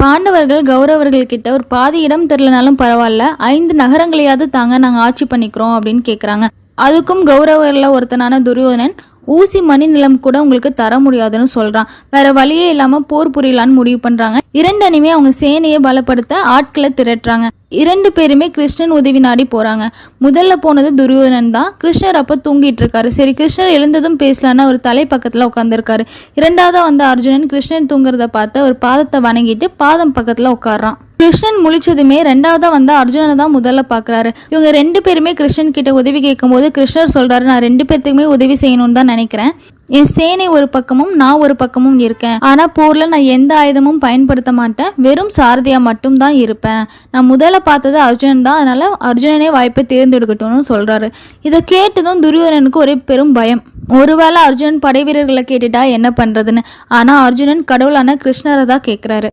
பாண்டவர்கள் கௌரவர்கள் கிட்ட ஒரு பாதி இடம் தெரிலனாலும் பரவாயில்ல. ஐந்து நகரங்களையாவது தாங்க நாங்கள் ஆட்சி பண்ணிக்கிறோம் அப்படின்னு கேட்குறாங்க அதுக்கும் கௌரவர்களில் ஒருத்தனான துரியோதனன் ஊசி மணி நிலம் கூட உங்களுக்கு தர முடியாதுன்னு சொல்கிறான் வேற வழியே இல்லாமல் போர் புரியலான்னு முடிவு பண்ணுறாங்க இரண்டு அணிமே அவங்க சேனையை பலப்படுத்த ஆட்களை திரட்டுறாங்க. இரண்டு பேருமே கிருஷ்ணன் உதவி நாடி போகிறாங்க முதல்ல போனது துரியோதனன் தான். கிருஷ்ணர் அப்போ தூங்கிட்டு இருக்காரு சரி கிருஷ்ணர் எழுந்ததும் பேசலான்னு ஒரு தலை பக்கத்தில் உட்காந்துருக்காரு இரண்டாவதாக வந்த அர்ஜுனன் கிருஷ்ணன் தூங்குறத பார்த்து ஒரு பாதத்தை வணங்கிட்டு பாதம் பக்கத்தில் உட்கார்றான். கிருஷ்ணன் முழிச்சதுமே ரெண்டாவதா வந்து அர்ஜுனனை தான் முதல்ல பார்க்கறாரு. இவங்க ரெண்டு பேருமே கிருஷ்ணன் கிட்ட உதவி கேட்கும்போது கிருஷ்ணர் சொல்றாரு நான் ரெண்டு பேர்த்துக்குமே உதவி செய்யணும்னு தான் நினைக்கிறேன். என் சேனை ஒரு பக்கமும் நான் ஒரு பக்கமும் இருக்கேன். ஆனா போர்ல நான் எந்த ஆயுதமும் பயன்படுத்த மாட்டேன். வெறும் சாரதியா மட்டும் தான் இருப்பேன். நான் முதல்ல பார்த்தது அர்ஜுனன் தான். அதனால அர்ஜுனனே வாய்ப்பை தேர்ந்தெடுக்கட்டும்னு சொல்றாரு. இதை கேட்டதும் துரியோதனனுக்கு ஒரே பெரும் பயம். ஒருவேளை அர்ஜுனன் படை வீரர்களை கேட்டுட்டா என்ன பண்றதுன்னு. ஆனா அர்ஜுனன் கடவுளான கிருஷ்ணரை தான் கேட்கிறாரு